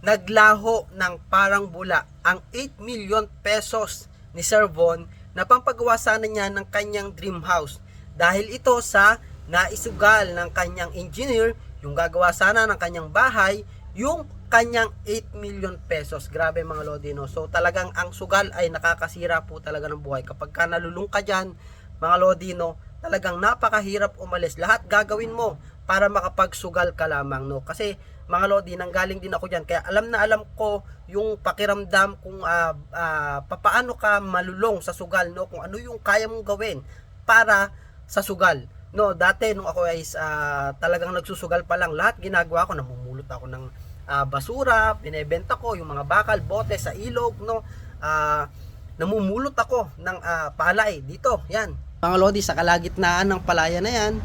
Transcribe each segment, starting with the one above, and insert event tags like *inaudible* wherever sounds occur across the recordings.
naglaho ng parang bula ang 8 million pesos ni Sir Von na pampagawa sana niya ng kanyang dream house. Dahil ito sa naisugal ng kanyang engineer, yung gagawa sana ng kanyang bahay, yung kanyang 8 million pesos. Grabe mga Lodi, no? So talagang ang sugal ay nakakasira po talaga ng buhay. Kapag ka nalulung dyan, mga Lodi, no? Talagang napakahirap umalis. Lahat gagawin mo para makapagsugal ka lamang, no? Kasi mga Lodi, nanggaling din ako dyan. Kaya alam na alam ko yung pakiramdam kung ah, ah, papaano ka malulong sa sugal, no? Kung ano yung kaya mong gawin para sa sugal. No, dati nung ako ay ah, talagang nagsusugal pa lang, lahat ginagawa ko, namumulot ako ng ah, basura, binebenta ko yung mga bakal, bote sa ilog, no. Ah, namumulot ako ng ah, palay dito, yan. Mga lodi sa kalagitnaan ng palaya na yan,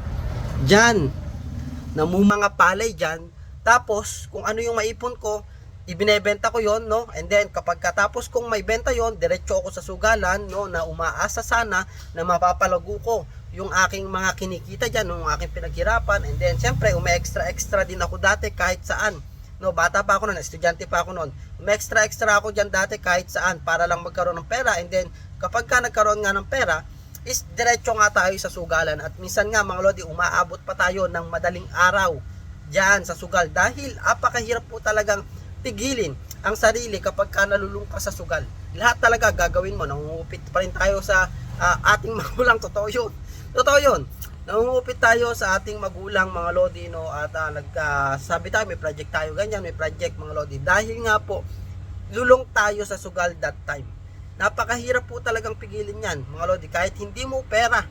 diyan namumanga palay dyan. Tapos, kung ano yung maipon ko, ibinebenta ko yon no? And then, kapag katapos kong may benta yon diretso ako sa sugalan, no? Na umaasa sana na mapapalago ko yung aking mga kinikita dyan, yung aking pinaghirapan. And then, syempre, umi-extra-extra din ako dati kahit saan. No, bata pa ako noon, estudyante pa ako noon. Umi-extra-extra ako dyan dati kahit saan para lang magkaroon ng pera. And then, kapag ka nagkaroon nga ng pera, is diretso nga tayo sa sugalan. At minsan nga mga lodi umaabot pa tayo ng madaling araw diyan sa sugal. Dahil apakahirap po talagang pigilin ang sarili kapag ka nalulung sa sugal. Lahat talaga gagawin mo nangungupit pa rin tayo sa ah, ating *laughs* magulang. Totoo yun. Totoo yun. Nangungupit tayo sa ating magulang mga lodi no? At uh, nagsabi tayo may project tayo ganyan may project mga lodi. Dahil nga po lulong tayo sa sugal that time napakahirap po talagang pigilin yan mga lodi. Kahit hindi mo pera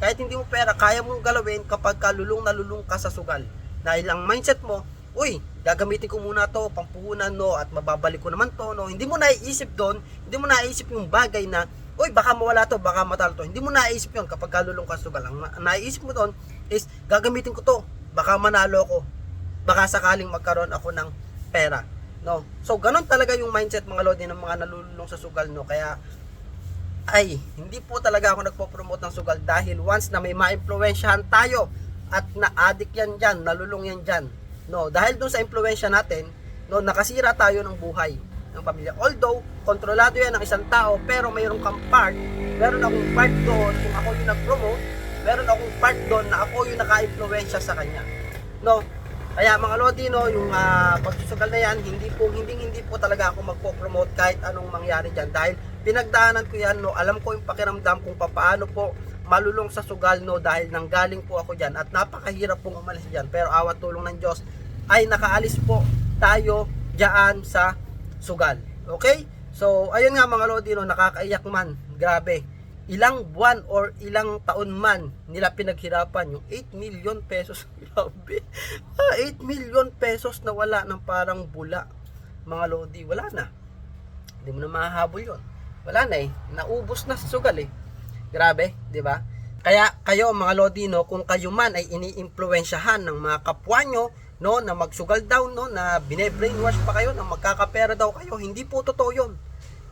kahit hindi mo pera kaya mong galawin kapag kalulong nalulung ka sa sugal. Dahil ang mindset mo uy gagamitin ko muna to pampuhunan no at mababalik ko naman to no. Hindi mo naiisip doon hindi mo naiisip yung bagay na uy baka mawala to baka matalo to. Hindi mo naiisip yun kapag kalulong ka sa sugal. Ang na- naiisip mo doon is gagamitin ko to baka manalo ko baka sakaling magkaroon ako ng pera no? So ganun talaga yung mindset mga lodi ng mga nalululong sa sugal no kaya ay hindi po talaga ako nagpo-promote ng sugal dahil once na may maimpluwensyahan tayo at na-addict yan dyan, nalulung yan dyan no? Dahil dun sa impluwensya natin no nakasira tayo ng buhay ng pamilya. Although kontrolado yan ng isang tao pero mayroon kang part. Meron akong part doon kung ako yung nag-promote meron akong part doon na ako yung naka-impluwensya sa kanya no kaya mga Lodi, no, yung uh, pagsusugal na yan, hindi po, hindi, hindi po talaga ako magpo-promote kahit anong mangyari dyan. Dahil pinagdaanan ko yan, no, alam ko yung pakiramdam kung paano po malulong sa sugal, no, dahil nanggaling po ako dyan. At napakahirap pong umalis dyan. Pero awat tulong ng Diyos, ay nakaalis po tayo dyan sa sugal. Okay? So, ayun nga mga Lodi, no, nakakaiyak man. Grabe ilang buwan or ilang taon man nila pinaghirapan yung 8 million pesos. *laughs* Grabe. Ah, 8 million pesos na wala ng parang bula. Mga lodi wala na. Hindi mo na mahahabol yon wala na eh. Naubos na sa sugal eh. Grabe di ba? Kaya kayo mga lodi no kung kayo man ay iniimpluwensyahan ng mga kapwa nyo no na magsugal daw no na bine-brainwash pa kayo na magkakapera daw kayo hindi po totoo yon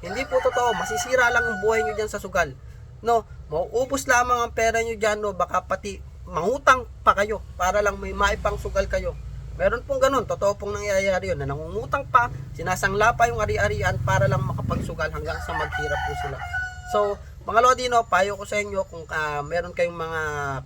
hindi po totoo. Masisira lang ang buhay nyo dyan sa sugal no, mauubos lamang ang pera nyo dyan, no, baka pati mangutang pa kayo para lang may maipang sugal kayo. Meron pong ganun, totoo pong nangyayari yun, na nangungutang pa, sinasangla pa yung ari-arian para lang makapagsugal hanggang sa maghirap po sila. So, mga Lodi, no, payo ko sa inyo kung ah, meron kayong mga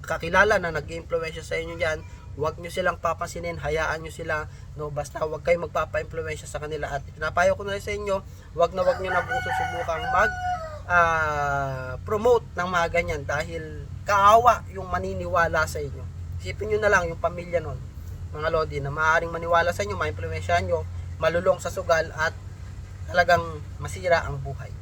kakilala na nag-influensya sa inyo dyan, huwag nyo silang papasinin, hayaan nyo sila, no, basta huwag kayong magpapa-influensya sa kanila. At pinapayo ko na rin sa inyo, huwag na huwag nyo na pong susubukang mag ah, promote ng mga ganyan dahil kaawa yung maniniwala sa inyo. Isipin nyo na lang yung pamilya nun, mga lodi, na maaaring maniwala sa inyo, ma-influensyahan nyo, malulong sa sugal at talagang masira ang buhay.